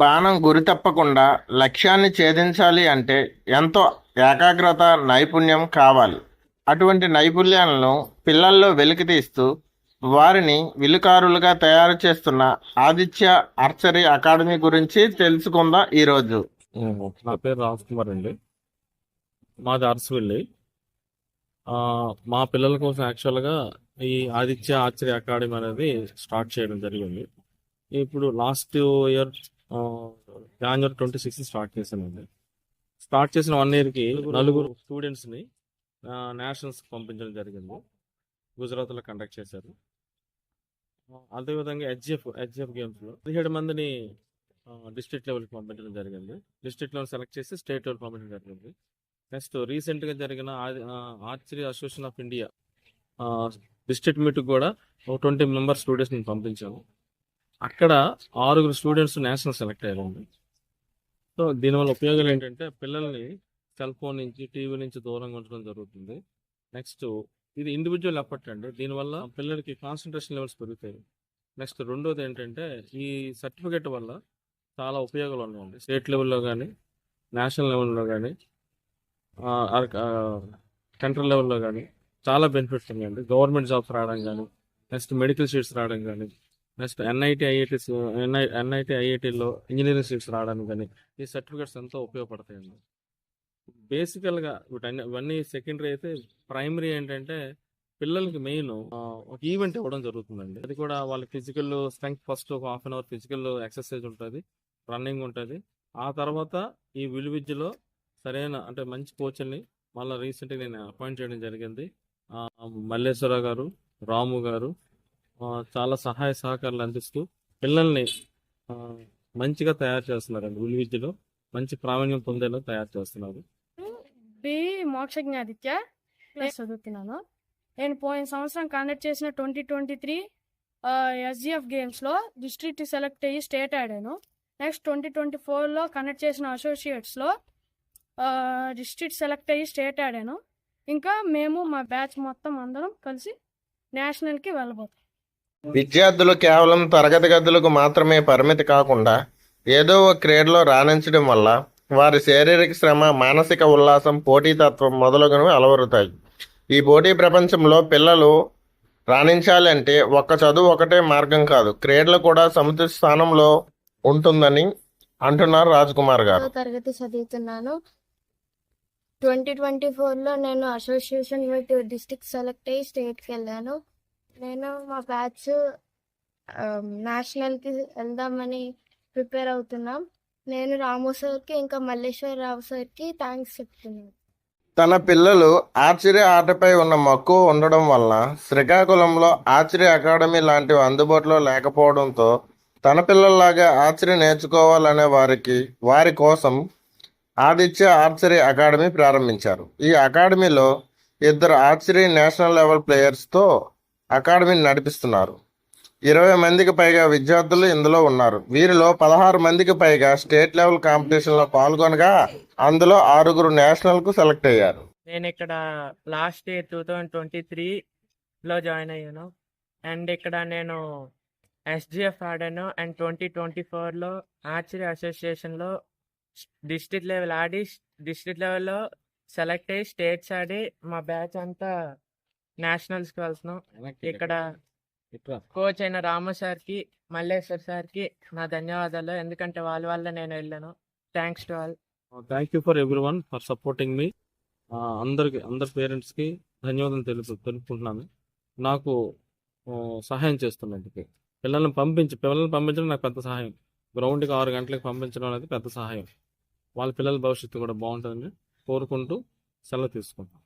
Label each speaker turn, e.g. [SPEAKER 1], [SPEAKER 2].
[SPEAKER 1] బాణం గురి తప్పకుండా లక్ష్యాన్ని ఛేదించాలి అంటే ఎంతో ఏకాగ్రత నైపుణ్యం కావాలి. అటువంటి నైపుణ్యాలను పిల్లల్లో వెలికితీస్తూ వారిని విలుకారులుగా తయారు చేస్తున్న ఆదిత్య ఆర్చరీ అకాడమీ గురించి తెలుసుకుందాం ఈరోజు.
[SPEAKER 2] నా పేరు రాజ్ కుమార్ అండి. మాది అరసవెల్లి. మా పిల్లల కోసం యాక్చువల్గా ఈ ఆదిత్య ఆర్చరీ అకాడమీ అనేది స్టార్ట్ చేయడం జరిగింది. ఇప్పుడు last year January twenty six start చేశానండి స్టార్ట్ చేసిన వన్ ఇయర్కి నలుగురు స్టూడెంట్స్ని నేషనల్స్కి పంపించడం జరిగింది. గుజరాత్లో కండక్ట్ చేశారు. అదేవిధంగా హెచ్జిఎఫ్ హెచ్జిఎఫ్ గేమ్స్లో పదిహేడు మందిని డిస్ట్రిక్ట్ లెవెల్కి పంపించడం జరిగింది. డిస్ట్రిక్ట్ లెవెల్ సెలెక్ట్ చేసి స్టేట్ లెవెల్ పంపించడం జరిగింది. నెక్స్ట్ రీసెంట్గా జరిగిన archery association of India district మీట్కి కూడా ఒక ట్వంటీ మెంబర్ స్టూడెంట్స్ని పంపించాము. అక్కడ ఆరుగురు స్టూడెంట్స్ నేషనల్ సెలెక్ట్ అయ్యారండి సో దీనివల్ల ఉపయోగాలు ఏంటంటే పిల్లల్ని సెల్ ఫోన్ నుంచి టీవీ నుంచి దూరంగా ఉంచడం జరుగుతుంది. నెక్స్ట్ ఇది ఇండివిజువల్ ఎఫర్ట్ అండి. దీనివల్ల పిల్లలకి కాన్సన్ట్రేషన్ లెవెల్స్ పెరుగుతాయి. నెక్స్ట్ రెండోది ఏంటంటే ఈ సర్టిఫికేట్ వల్ల చాలా ఉపయోగాలు ఉన్నాయండి స్టేట్ లెవెల్లో కానీ నేషనల్ లెవెల్లో కానీ సెంట్రల్ లెవెల్లో కానీ చాలా బెనిఫిట్స్ ఉన్నాయండి. గవర్నమెంట్ జాబ్స్ రావడం కానీ నెక్స్ట్ మెడికల్ సీట్స్ రావడం కానీ next NIT IITs NI NIT ఐఐటీలో engineering seats రావడానికి కానీ ఈ సర్టిఫికేట్స్ ఎంతో ఉపయోగపడతాయండి. బేసికల్గా వీటన్ని ఇవన్నీ సెకండరీ అయితే ప్రైమరీ ఏంటంటే పిల్లలకి మెయిన్ ఒక ఈవెంట్ ఇవ్వడం జరుగుతుందండి. అది కూడా వాళ్ళ ఫిజికల్ స్ట్రెంగ్త్ ఫస్ట్ ఒక half an hour physical exercise ఉంటుంది రన్నింగ్ ఉంటుంది. ఆ తర్వాత ఈ విలువిద్యలో సరైన అంటే మంచి కోచ్ని మళ్ళీ రీసెంట్గా నేను అపాయింట్ చేయడం జరిగింది. మల్లేశ్వర గారు రాము గారు చాలా సహాయ సహకారాలు అందిస్తూ పిల్లల్ని మంచిగా తయారు చేస్తున్నారండి విద్యలో. మంచి ప్రావీణ్యం పొందేలా తయారు చేస్తున్నారు.
[SPEAKER 3] బి. మోక్షజ్ఞాదిత్య చదువుతున్నాను. నేను పోయిన సంవత్సరం కండక్ట్ చేసిన ట్వంటీ ట్వంటీ త్రీ ఎస్జిఎఫ్ గేమ్స్లో డిస్ట్రిక్ట్ సెలెక్ట్ అయ్యి స్టేట్ ఆడాను. నెక్స్ట్ ట్వంటీ ట్వంటీ ఫోర్లో కండక్ట్ చేసిన అసోసియేట్స్లో డిస్ట్రిక్ట్ సెలెక్ట్ అయ్యి స్టేట్ ఆడాను. ఇంకా మేము మా బ్యాచ్ మొత్తం అందరం కలిసి నేషనల్కి వెళ్ళబోతాం
[SPEAKER 1] విద్యార్థులు కేవలం తరగతి గదులకు మాత్రమే పరిమితి కాకుండా ఏదో ఒక క్రీడలో రాణించడం వల్ల వారి శారీరక శ్రమ మానసిక ఉల్లాసం పోటీతత్వం మొదలగునవి అలవరుతాయి. ఈ పోటీ ప్రపంచంలో పిల్లలు రాణించాలంటే ఒక్క చదువు ఒకటే మార్గం కాదు. క్రీడలు కూడా సముద్ర స్థానంలో ఉంటుందని అంటున్నారు రాజ్ కుమార్ గారు
[SPEAKER 4] తరగతి చదువుతున్నాను. ట్వంటీ ట్వంటీ ఫోర్లో నేను అసోసియేషన్ విత్ డిస్టిక్ సెలెక్ట్ అయ్యి స్టేట్కి వెళ్ళాను. నేను మా బ్యాచ్ నేషనల్కి um, వెళ్దామని ప్రిపేర్ అవుతున్నాం. నేను రాము సార్కి ఇంకా మల్లేశ్వర రావు సార్కి థ్యాంక్స్ చెప్తున్నాను.
[SPEAKER 1] తన పిల్లలు ఆర్చరీ ఆటపై ఉన్న మక్కువ ఉండడం వలన శ్రీకాకుళంలో ఆర్చరీ అకాడమీ లాంటివి అందుబాటులో లేకపోవడంతో తన పిల్లల్లాగా ఆర్చరీ నేర్చుకోవాలనే వారికి వారి కోసం ఆదిత్య ఆర్చరీ అకాడమీ ప్రారంభించారు. ఈ అకాడమీలో ఇద్దరు ఆర్చరీ నేషనల్ లెవెల్ ప్లేయర్స్తో అకాడమీని నడిపిస్తున్నారు. ఇరవై మందికి పైగా విద్యార్థులు ఇందులో ఉన్నారు. వీరిలో పదహారు మందికి పైగా స్టేట్ లెవెల్ కాంపిటీషన్లో పాల్గొనగా అందులో ఆరుగురు నేషనల్కు సెలెక్ట్ అయ్యారు.
[SPEAKER 5] నేను ఇక్కడ last year two thousand twenty త్రీలో జాయిన్ అయ్యాను. అండ్ ఇక్కడ నేను ఎస్జిఎఫ్ ఆడాను. అండ్ ట్వంటీ ట్వంటీ ఫోర్లో ఆర్చరీ అసోసియేషన్లో డిస్ట్రిక్ట్ లెవెల్ ఆడి డిస్ట్రిక్ట్ లెవెల్లో సెలెక్ట్ అయ్యి స్టేట్స్ ఆడి మా బ్యాచ్ అంతా నేషనల్స్కి వెళ్తున్నాం. ఇక్కడ కోచ్ అయిన రాము సార్కి మల్లేశ్వర్ సార్కి నా ధన్యవాదాలు. ఎందుకంటే వాళ్ళ వల్ల నేను వెళ్ళాను. Thanks to all.
[SPEAKER 2] Thank you for everyone for supporting మీ అందరికి అందరి పేరెంట్స్కి ధన్యవాదాలు తెలుపు తెలుపుకుంటున్నాను. నాకు సహాయం చేస్తున్నందుకు. పిల్లల్ని పంపించి పిల్లల్ని పంపించడం నాకు పెద్ద సహాయం. గ్రౌండ్కి ఆరు గంటలకు పంపించడం అనేది పెద్ద సహాయం. వాళ్ళ పిల్లల భవిష్యత్తు కూడా బాగుంటుందని కోరుకుంటూ సెలవు తీసుకుంటాం